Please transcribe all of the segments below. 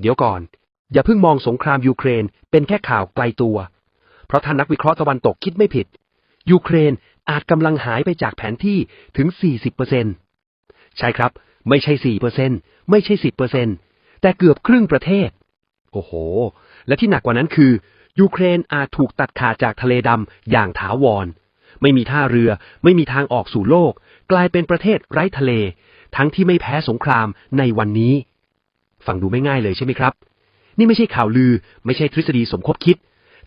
เดี๋ยวก่อน อย่าเพิ่งมองสงครามยูเครนเป็นแค่ข่าวไกลตัว เพราะท่านนักวิเคราะห์ตะวันตกคิดไม่ผิด ยูเครนอาจกำลังหายไปจากแผนที่ถึง 40%ใช่ครับ ไม่ใช่ 4%ไม่ใช่ 10%แต่เกือบครึ่งประเทศ โอ้โห และที่หนักกว่านั้นคือ ยูเครนอาจถูกตัดขาดจากทะเลดำอย่างถาวร ไม่มีท่าเรือ ไม่มีทางออกสู่โลก กลายเป็นประเทศไร้ทะเล ทั้งที่ไม่แพ้สงครามในวันนี้ ฟังดูไม่ง่ายเลยใช่ไหมครับ นี่ไม่ใช่ข่าวลือ ไม่ใช่ทฤษฎีสมคบคิด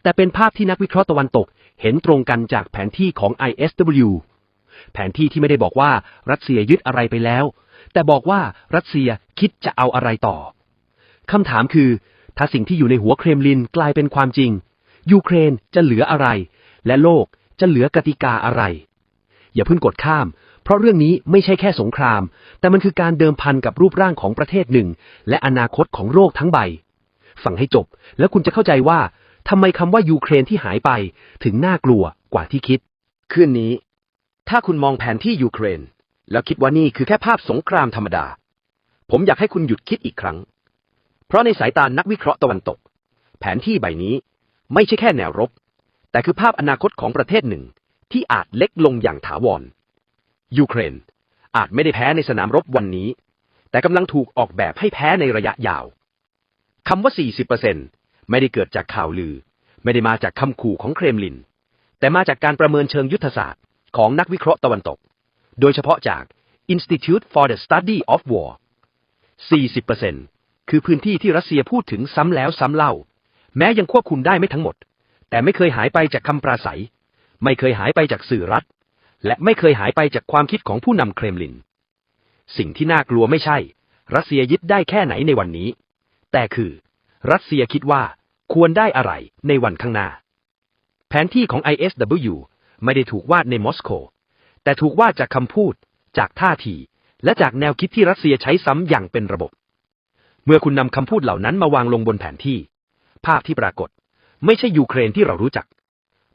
แต่เป็นภาพที่นักวิเคราะห์ตะวันตก เห็นตรงกันจากแผนที่ของ ISW แผนที่ที่ไม่ได้บอกว่ารัสเซียยึดอะไรไปแล้ว แต่บอกว่ารัสเซียคิดจะเอาอะไรต่อคำถามคือ ถ้าสิ่งที่อยู่ในหัวเครมลินกลายเป็นความจริง ยูเครนจะเหลืออะไร และโลกจะเหลือกติกาอะไร อย่าเพิ่งกดข้าม เพราะเรื่องนี้ไม่ใช่แค่สงคราม แต่มันคือการเดิมพันกับรูปร่างของประเทศหนึ่ง และอนาคตของโลกทั้งใบ ฟังให้จบ แล้วคุณจะเข้าใจว่าทำไมคำว่ายูเครนที่หายไปถึงน่ากลัวกว่าที่คิด คืนนี้ ถ้าคุณมองแผนที่ยูเครน แล้วคิดว่านี่คือแค่ภาพสงครามธรรมดา ผมอยากให้คุณหยุดคิดอีกครั้ง เพราะในสายตานักวิเคราะห์ตะวันตก แผนที่ใบนี้ไม่ใช่แค่แนวรบ แต่คือภาพอนาคตของประเทศหนึ่งที่อาจเล็กลงอย่างถาวร ยูเครน อาจไม่ได้แพ้ในสนามรบวันนี้ แต่กำลังถูกออกแบบให้แพ้ในระยะยาวคำว่า 40%ไม่ได้เกิดจากข่าวลือ ไม่ได้มาจากคำขู่ของเครมลิน แต่มาจากการประเมินเชิงยุทธศาสตร์ของนักวิเคราะห์ตะวันตก โดยเฉพาะจาก Institute for the Study of War 40%คือพื้นที่ที่รัสเซียพูดถึงซ้ำแล้วซ้ำเล่า แม้ยังควบคุมได้ไม่ทั้งหมด แต่ไม่เคยหายไปจากคำปราศัย ไม่เคยหายไปจากสื่อรัฐ และไม่เคยหายไปจากความคิดของผู้นำเครมลิน สิ่งที่น่ากลัวไม่ใช่ รัสเซียยึดได้แค่ไหนในวันนี้ แต่คือ รัสเซียคิดว่าควรได้อะไรในวันข้างหน้า แผนที่ของ ISW ไม่ได้ถูกวาดในมอสโก แต่ถูกวาดจากคำพูด จากท่าที และจากแนวคิดที่รัสเซียใช้ซ้ำอย่างเป็นระบบ เมื่อคุณนำคำพูดเหล่านั้นมาวางลงบนแผนที่ ภาพที่ปรากฏ ไม่ใช่ยูเครนที่เรารู้จัก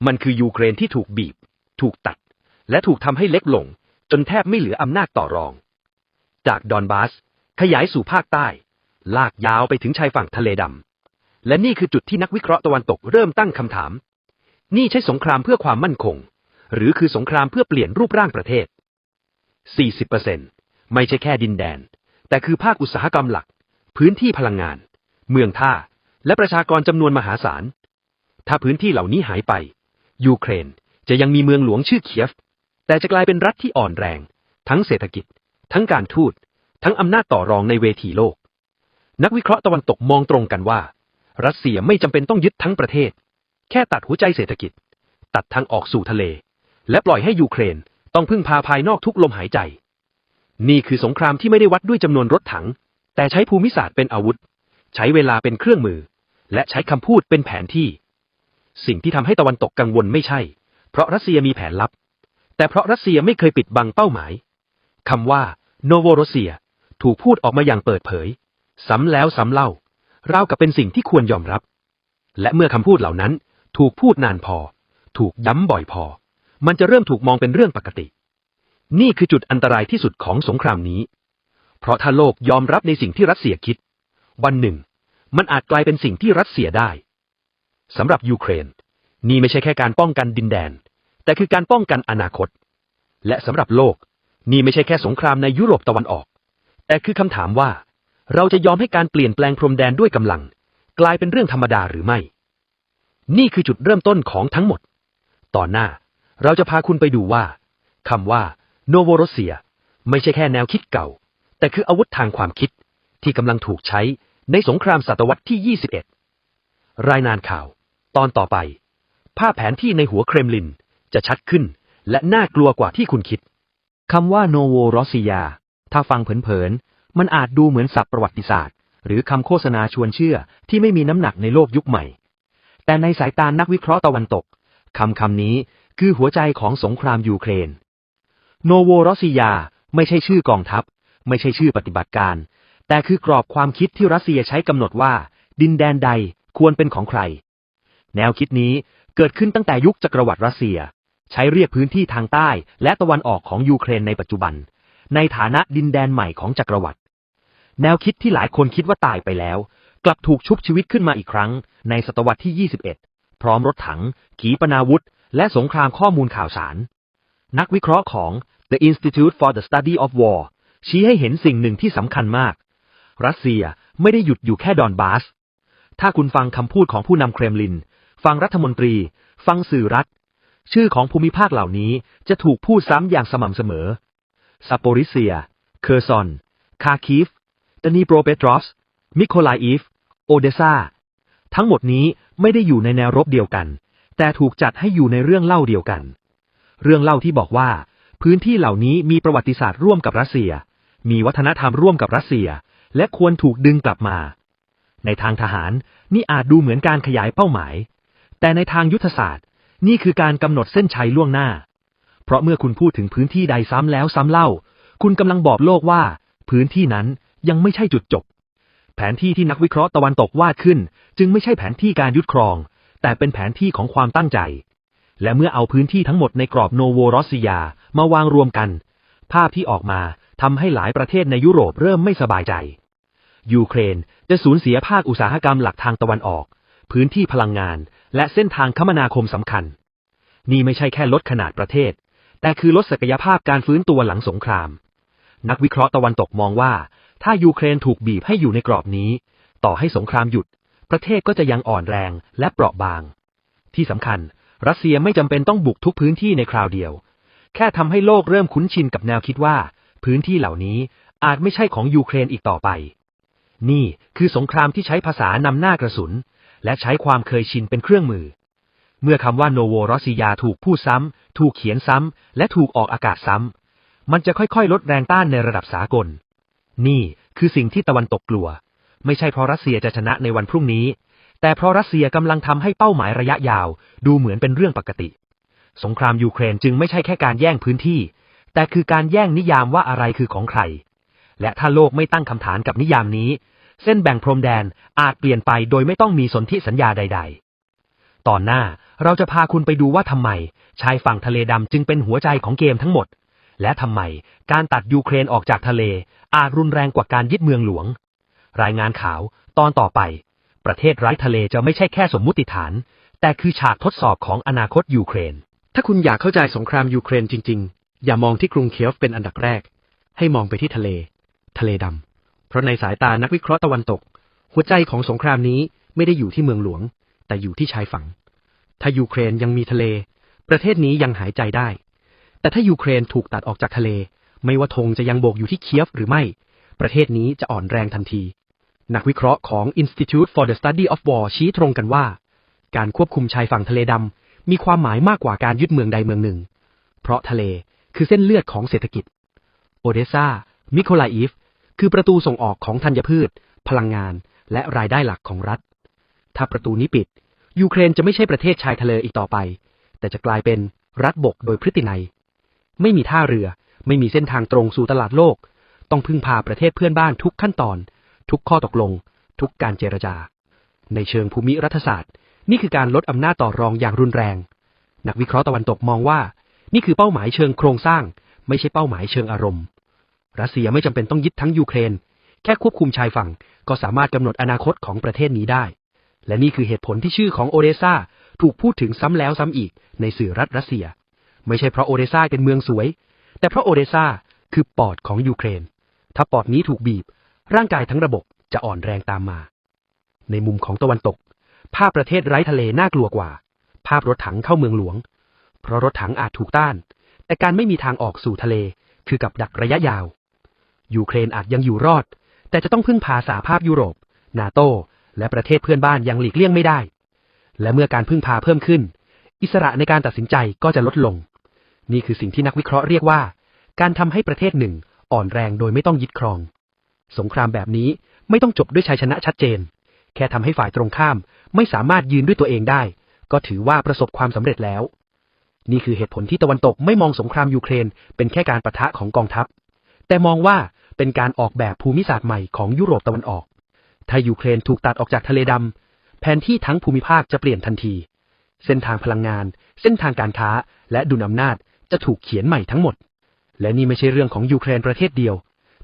มันคือยูเครนที่ถูกบีบ ถูกตัด และถูกทำให้เล็กลง จนแทบไม่เหลืออำนาจต่อรอง จากดอนบาส ขยายสู่ภาคใต้ ลากยาวไปถึงชายฝั่งทะเลดำ และนี่คือจุดที่นักวิเคราะห์ตะวันตกเริ่มตั้งคำถาม นี่ใช่สงครามเพื่อความมั่นคง หรือคือสงครามเพื่อเปลี่ยนรูปร่างประเทศ 40%ไม่ใช่แค่ดินแดน แต่คือภาคอุตสาหกรรมหลัก พื้นที่พลังงาน เมืองท่า และประชากรจำนวนมหาศาล ถ้าพื้นที่เหล่านี้หายไป ยูเครนจะยังมีเมืองหลวงชื่อเคียฟ แต่จะกลายเป็นรัฐที่อ่อนแรง ทั้งเศรษฐกิจ ทั้งการทูต ทั้งอำนาจต่อรองในเวทีโลก นักวิเคราะห์ตะวันตกมองตรงกันว่า รัสเซียไม่จำเป็นต้องยึดทั้งประเทศ แค่ตัดหัวใจเศรษฐกิจ ตัดทางออกสู่ทะเล และปล่อยให้ยูเครนต้องพึ่งพาภายนอกทุกลมหายใจ นี่คือสงครามที่ไม่ได้วัดด้วยจำนวนรถถัง แต่ใช้ภูมิศาสตร์เป็นอาวุธ ใช้เวลาเป็นเครื่องมือ และใช้คำพูดเป็นแผนที่ สิ่งที่ทำให้ตะวันตกกังวลไม่ใช่ เพราะรัสเซียมีแผนลับ แต่เพราะรัสเซียไม่เคยปิดบังเป้าหมาย คำว่าโนโวโรเซียถูกพูดออกมาอย่างเปิดเผย ซ้ำแล้วซ้ำเล่า ราวกับเป็นสิ่งที่ควรยอมรับ และเมื่อคำพูดเหล่านั้นถูกพูดนานพอ ถูกย้ำบ่อยพอ มันจะเริ่มถูกมองเป็นเรื่องปกติ นี่คือจุดอันตรายที่สุดของสงครามนี้ เพราะถ้าโลกยอมรับในสิ่งที่รัสเซียคิด วันหนึ่ง มันอาจกลายเป็นสิ่งที่รัสเซียได้สำหรับยูเครน นี่ไม่ใช่แค่การป้องกันดินแดน แต่คือการป้องกันอนาคต และสำหรับโลก นี่ไม่ใช่แค่สงครามในยุโรปตะวันออก แต่คือคำถามว่า เราจะยอมให้การเปลี่ยนแปลงพรมแดนด้วยกำลัง กลายเป็นเรื่องธรรมดาหรือไม่ นี่คือจุดเริ่มต้นของทั้งหมด ต่อหน้า เราจะพาคุณไปดูว่าคำว่าโนโวโรเซีย ไม่ใช่แค่แนวคิดเก่า แต่คืออาวุธทางความคิดที่กำลังถูกใช้ในสงครามศตวรรษที่ 21 รายงานข่าว ตอนต่อไป ภาพแผนที่ในหัวเครมลิน จะชัดขึ้น และน่ากลัวกว่าที่คุณคิดคำว่าโนโวรอสเซียถ้าฟังเผินๆ มันอาจดูเหมือนศัพท์ประวัติศาสตร์ หรือคำโฆษณาชวนเชื่อที่ไม่มีน้ำหนักในโลกยุคใหม่ แต่ในสายตานักวิเคราะห์ตะวันตกคำคำนี้คือหัวใจของสงครามยูเครน โนโวรอสเซียไม่ใช่ชื่อกองทัพ ไม่ใช่ชื่อปฏิบัติการ แต่คือกรอบความคิดที่รัสเซียใช้กำหนดว่า ดินแดนใดควรเป็นของใคร แนวคิดนี้เกิดขึ้นตั้งแต่ยุคจักรวรรดิรัสเซีย ใช้เรียกพื้นที่ทางใต้ และตะวันออกของยูเครนในปัจจุบัน ในฐานะดินแดนใหม่ของจักรวรรดิแนวคิดที่หลายคนคิดว่าตายไปแล้ว กลับถูกชุบชีวิตขึ้นมาอีกครั้ง ในศตวรรษที่ 21 พร้อมรถถัง ขีปนาวุธ และสงครามข้อมูลข่าวสาร นักวิเคราะห์ของ The Institute for the Study of War ชี้ให้เห็นสิ่งหนึ่งที่สำคัญมาก รัสเซียไม่ได้หยุดอยู่แค่ดอนบาส ถ้าคุณฟังคำพูดของผู้นำเครมลิน ฟังรัฐมนตรี ฟังสื่อรัฐ ชื่อของภูมิภาคเหล่านี้จะถูกพูดซ้ำอย่างสม่ำเสมอซาโปริเซีย เคอร์ซอน คาคีฟดนีโปรเปตรอส มิโคลาอีฟ โอเดซาทั้งหมดนี้ไม่ได้อยู่ในแนวรบเดียวกัน แต่ถูกจัดให้อยู่ในเรื่องเล่าเดียวกัน เรื่องเล่าที่บอกว่า พื้นที่เหล่านี้มีประวัติศาสตร์ร่วมกับรัสเซีย มีวัฒนธรรมร่วมกับรัสเซีย และควรถูกดึงกลับมา ในทางทหารนี่อาจดูเหมือนการขยายเป้าหมาย แต่ในทางยุทธศาสตร์ นี่คือการกำหนดเส้นชัยล่วงหน้า เพราะเมื่อคุณพูดถึงพื้นที่ใดซ้ำแล้วซ้ำเล่า คุณกำลังบอกโลกว่า พื้นที่นั้นยังไม่ใช่จุดจบ แผนที่ที่นักวิเคราะห์ตะวันตกวาดขึ้น จึงไม่ใช่แผนที่การยึดครอง แต่เป็นแผนที่ของความตั้งใจ และเมื่อเอาพื้นที่ทั้งหมดในกรอบโนโวรอสเซียมาวางรวมกัน ภาพที่ออกมาทำให้หลายประเทศในยุโรปเริ่มไม่สบายใจ ยูเครนจะสูญเสียภาคอุตสาหกรรมหลักทางตะวันออก พื้นที่พลังงาน และเส้นทางคมนาคมสำคัญ นี่ไม่ใช่แค่ลดขนาดประเทศ แต่คือลดศักยภาพการฟื้นตัวหลังสงคราม นักวิเคราะห์ตะวันตกมองว่า ถ้ายูเครนถูกบีบให้อยู่ในกรอบนี้ ต่อให้สงครามหยุด ประเทศก็จะยังอ่อนแรงและเปราะบาง ที่สำคัญ รัสเซียไม่จำเป็นต้องบุกทุกพื้นที่ในคราวเดียว แค่ทำให้โลกเริ่มคุ้นชินกับแนวคิดว่า พื้นที่เหล่านี้อาจไม่ใช่ของยูเครนอีกต่อไป นี่คือสงครามที่ใช้ภาษานำหน้ากระสุน และใช้ความเคยชินเป็นเครื่องมือ เมื่อคำว่าโนโวรอสเซียถูกพูดซ้ำ ถูกเขียนซ้ำ และถูกออกอากาศซ้ำ มันจะค่อยๆ ลดแรงต้านในระดับสากล นี่คือสิ่งที่ตะวันตกกลัว ไม่ใช่เพราะรัสเซียจะชนะในวันพรุ่งนี้ แต่เพราะรัสเซียกำลังทำให้เป้าหมายระยะยาว ดูเหมือนเป็นเรื่องปกติ สงครามยูเครนจึงไม่ใช่แค่การแย่งพื้นที่ แต่คือการแย่งนิยามว่าอะไรคือของใคร และถ้าโลกไม่ตั้งคำถามกับนิยามนี้ เส้นแบ่งพรมแดนอาจเปลี่ยนไปโดยไม่ต้องมีสนธิสัญญาใด ๆ ตอนหน้าเราจะพาคุณไปดูว่าทำไม ชายฝั่งทะเลดำจึงเป็นหัวใจของเกมทั้งหมด และทำไมการตัดยูเครนออกจากทะเล อาจรุนแรงกว่าการยึดเมืองหลวง รายงานข่าว ตอนต่อไป ประเทศไร้ทะเลจะไม่ใช่แค่สมมุติฐาน แต่คือฉากทดสอบของอนาคตยูเครน ถ้าคุณอยากเข้าใจสงครามยูเครนจริง ๆ อย่ามองที่กรุงเคียฟเป็นอันดับแรก ให้มองไปที่ทะเล ทะเลดำ เพราะในสายตานักวิเคราะห์ตะวันตก หัวใจของสงครามนี้ไม่ได้อยู่ที่เมืองหลวง แต่อยู่ที่ชายฝั่ง ถ้ายูเครนยังมีทะเล ประเทศนี้ยังหายใจได้ แต่ถ้ายูเครนถูกตัดออกจากทะเล ไม่ว่าธงจะยังโบกอยู่ที่เคียฟหรือไม่ ประเทศนี้จะอ่อนแรงทันที นักวิเคราะห์ของ Institute for the Study of War ชี้ตรงกันว่า การควบคุมชายฝั่งทะเลดำมีความหมายมากกว่าการยึดเมืองใดเมืองหนึ่ง เพราะทะเลคือเส้นเลือดของเศรษฐกิจ โอเดซามิโคลาอีฟ คือประตูส่งออกของธัญพืช พลังงาน และรายได้หลักของรัฐ ถ้าประตูนี้ปิด ยูเครนจะไม่ใช่ประเทศชายทะเลอีกต่อไป แต่จะกลายเป็นรัฐบกโดยพฤตินัย ไม่มีท่าเรือ ไม่มีเส้นทางตรงสู่ตลาดโลก ต้องพึ่งพาประเทศเพื่อนบ้านทุกขั้นตอน ทุกข้อตกลง ทุกการเจรจา ในเชิงภูมิรัฐศาสตร์ นี่คือการลดอำนาจต่อรองอย่างรุนแรง นักวิเคราะห์ตะวันตกมองว่า นี่คือเป้าหมายเชิงโครงสร้าง ไม่ใช่เป้าหมายเชิงอารมณ์ รัสเซียไม่จำเป็นต้องยึดทั้งยูเครน แค่ควบคุมชายฝั่ง ก็สามารถกำหนดอนาคตของประเทศนี้ได้ และนี่คือเหตุผลที่ชื่อของโอเดซาถูกพูดถึงซ้ำแล้วซ้ำอีกในสื่อรัฐรัสเซีย ไม่ใช่เพราะโอเดซาเป็นเมืองสวย แต่เพราะโอเดซาคือปอดของยูเครน ถ้าปอดนี้ถูกบีบ ร่างกายทั้งระบบจะอ่อนแรงตามมา ในมุมของตะวันตก ภาพประเทศไร้ทะเลน่ากลัวกว่า ภาพรถถังเข้าเมืองหลวง เพราะรถถังอาจถูกต้าน แต่การไม่มีทางออกสู่ทะเลคือกับดักระยะยาว ยูเครนอาจยังอยู่รอด แต่จะต้องพึ่งพาสหภาพยุโรป นาโต และประเทศเพื่อนบ้านยังหลีกเลี่ยงไม่ได้ และเมื่อการพึ่งพาเพิ่มขึ้น อิสระในการตัดสินใจก็จะลดลง นี่คือสิ่งที่นักวิเคราะห์เรียกว่า การทำให้ประเทศหนึ่งอ่อนแรงโดยไม่ต้องยึดครอง สงครามแบบนี้ไม่ต้องจบด้วยชัยชนะชัดเจน แค่ทำให้ฝ่ายตรงข้ามไม่สามารถยืนด้วยตัวเองได้ ก็ถือว่าประสบความสำเร็จแล้ว นี่คือเหตุผลที่ตะวันตกไม่มองสงครามยูเครนเป็นแค่การประทะของกองทัพ แต่มองว่าเป็นการออกแบบภูมิศาสตร์ใหม่ของยุโรปตะวันออก ถ้ายูเครนถูกตัดออกจากทะเลดำ แผนที่ทั้งภูมิภาคจะเปลี่ยนทันที เส้นทางพลังงาน เส้นทางการค้า และดุลอำนาจจะถูกเขียนใหม่ทั้งหมด และนี่ไม่ใช่เรื่องของยูเครนประเทศเดียว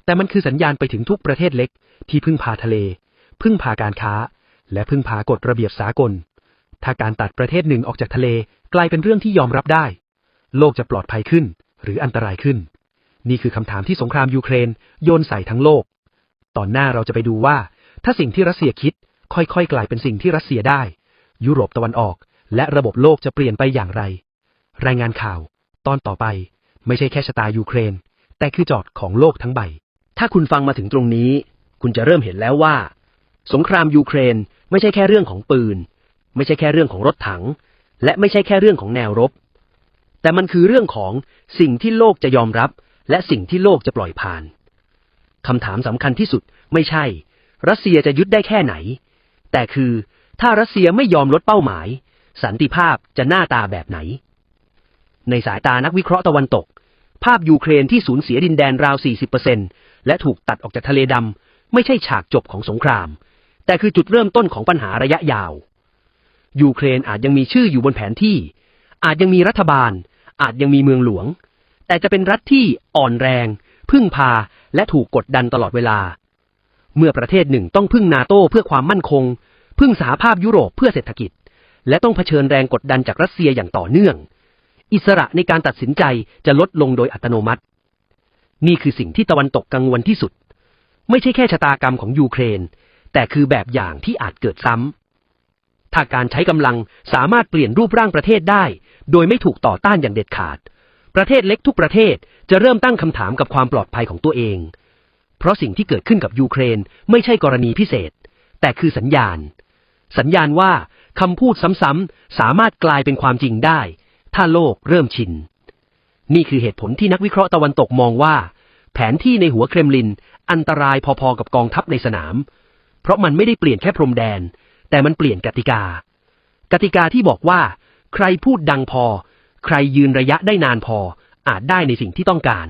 แต่มันคือสัญญาณไปถึงทุกประเทศเล็ก ที่พึ่งพาทะเล พึ่งพาการค้า และพึ่งพากฎระเบียบสากล ถ้าการตัดประเทศหนึ่งออกจากทะเลกลายเป็นเรื่องที่ยอมรับได้ โลกจะปลอดภัยขึ้น หรืออันตรายขึ้น นี่คือคำถามที่สงครามยูเครนโยนใส่ทั้งโลก ตอนหน้าเราจะไปดูว่า ถ้าสิ่งที่รัสเซียคิด ค่อยๆ กลายเป็นสิ่งที่รัสเซียได้ ยุโรปตะวันออก และระบบโลกจะเปลี่ยนไปอย่างไร รายงานข่าว ตอนต่อไป ไม่ใช่แค่ชะตายูเครน แต่คือจอดของโลกทั้งใบ ถ้าคุณฟังมาถึงตรงนี้ คุณจะเริ่มเห็นแล้วว่า สงครามยูเครนไม่ใช่แค่เรื่องของปืน ไม่ใช่แค่เรื่องของรถถัง และไม่ใช่แค่เรื่องของแนวรบ แต่มันคือเรื่องของสิ่งที่โลกจะยอมรับ และสิ่งที่โลกจะปล่อยผ่านคำถามสำคัญที่สุดไม่ใช่ รัสเซียจะยึดได้แค่ไหน แต่คือถ้ารัสเซียไม่ยอมลดเป้าหมาย สันติภาพจะหน้าตาแบบไหน ในสายตานักวิเคราะห์ตะวันตก ภาพยูเครนที่สูญเสียดินแดนราว 40%และถูกตัดออกจากทะเลดำไม่ใช่ฉากจบของสงคราม แต่คือจุดเริ่มต้นของปัญหาระยะยาว ยูเครนอาจยังมีชื่ออยู่บนแผนที่ อาจยังมีรัฐบาล อาจยังมีเมืองหลวง แต่จะเป็นรัฐที่อ่อนแรง พึ่งพาและถูกกดดันตลอดเวลา เมื่อประเทศหนึ่งต้องพึ่งนาโต้เพื่อความมั่นคง พึ่งสหภาพยุโรปเพื่อเศรษฐกิจ และต้องเผชิญแรงกดดันจากรัสเซียอย่างต่อเนื่อง อิสระในการตัดสินใจจะลดลงโดยอัตโนมัติ นี่คือสิ่งที่ตะวันตกกังวลที่สุด ไม่ใช่แค่ชะตากรรมของยูเครน แต่คือแบบอย่างที่อาจเกิดซ้ำถ้าการใช้กำลังสามารถเปลี่ยนรูปร่างประเทศได้ โดยไม่ถูกต่อต้านอย่างเด็ดขาด ประเทศเล็กทุกประเทศจะเริ่มตั้งคำถามกับความปลอดภัยของตัวเอง เพราะสิ่งที่เกิดขึ้นกับยูเครนไม่ใช่กรณีพิเศษ แต่คือสัญญาณ สัญญาณว่าคำพูดซ้ำๆสามารถกลายเป็นความจริงได้ ถ้าโลกเริ่มชิน นี่คือเหตุผลที่นักวิเคราะห์ตะวันตกมองว่า แผนที่ในหัวเครมลิน อันตรายพอๆกับกองทัพในสนาม เพราะมันไม่ได้เปลี่ยนแค่พรมแดน แต่มันเปลี่ยนกติกา กติกาที่บอกว่า ใครพูดดังพอ ใครยืนระยะได้นานพออาจได้ในสิ่งที่ต้องการ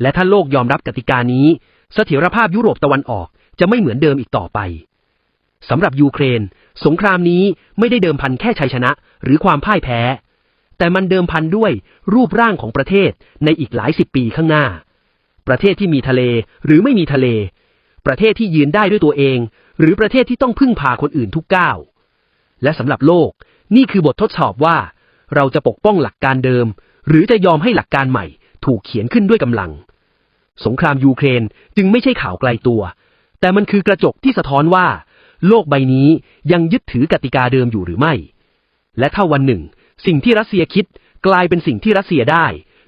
และถ้าโลกยอมรับกติกานี้ เสถียรภาพยุโรปตะวันออกจะไม่เหมือนเดิมอีกต่อไปสำหรับยูเครน สงครามนี้ไม่ได้เดิมพันแค่ชัยชนะ หรือความพ่ายแพ้ แต่มันเดิมพันด้วยรูปร่างของประเทศในอีกหลายสิบปีข้างหน้า ประเทศที่มีทะเลหรือไม่มีทะเล ประเทศที่ยืนได้ด้วยตัวเอง หรือประเทศที่ต้องพึ่งพาคนอื่นทุกก้าวและสำหรับโลกนี่คือบททดสอบว่า เราจะปกป้องหลักการเดิม หรือจะยอมให้หลักการใหม่ ถูกเขียนขึ้นด้วยกำลัง สงครามยูเครนจึงไม่ใช่ข่าวไกลตัว แต่มันคือกระจกที่สะท้อนว่า โลกใบนี้ยังยึดถือกติกาเดิมอยู่หรือไม่ และถ้าวันหนึ่ง สิ่งที่รัสเซียคิดกลายเป็นสิ่งที่รัสเซียได้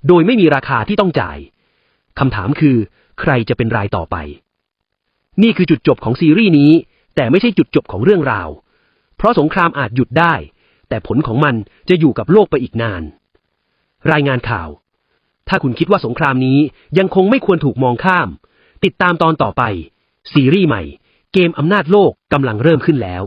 โดยไม่มีราคาที่ต้องจ่ายคำถามคือ ใครจะเป็นรายต่อไป นี่คือจุดจบของซีรีส์นี้ แต่ไม่ใช่จุดจบของเรื่องราว เพราะสงครามอาจหยุดได้ แต่ผลของมันจะอยู่กับโลกไปอีกนาน รายงานข่าว ถ้าคุณคิดว่าสงครามนี้ยังคงไม่ควรถูกมองข้าม ติดตามตอนต่อไป ซีรีส์ใหม่ เกมอำนาจโลกกำลังเริ่มขึ้นแล้ว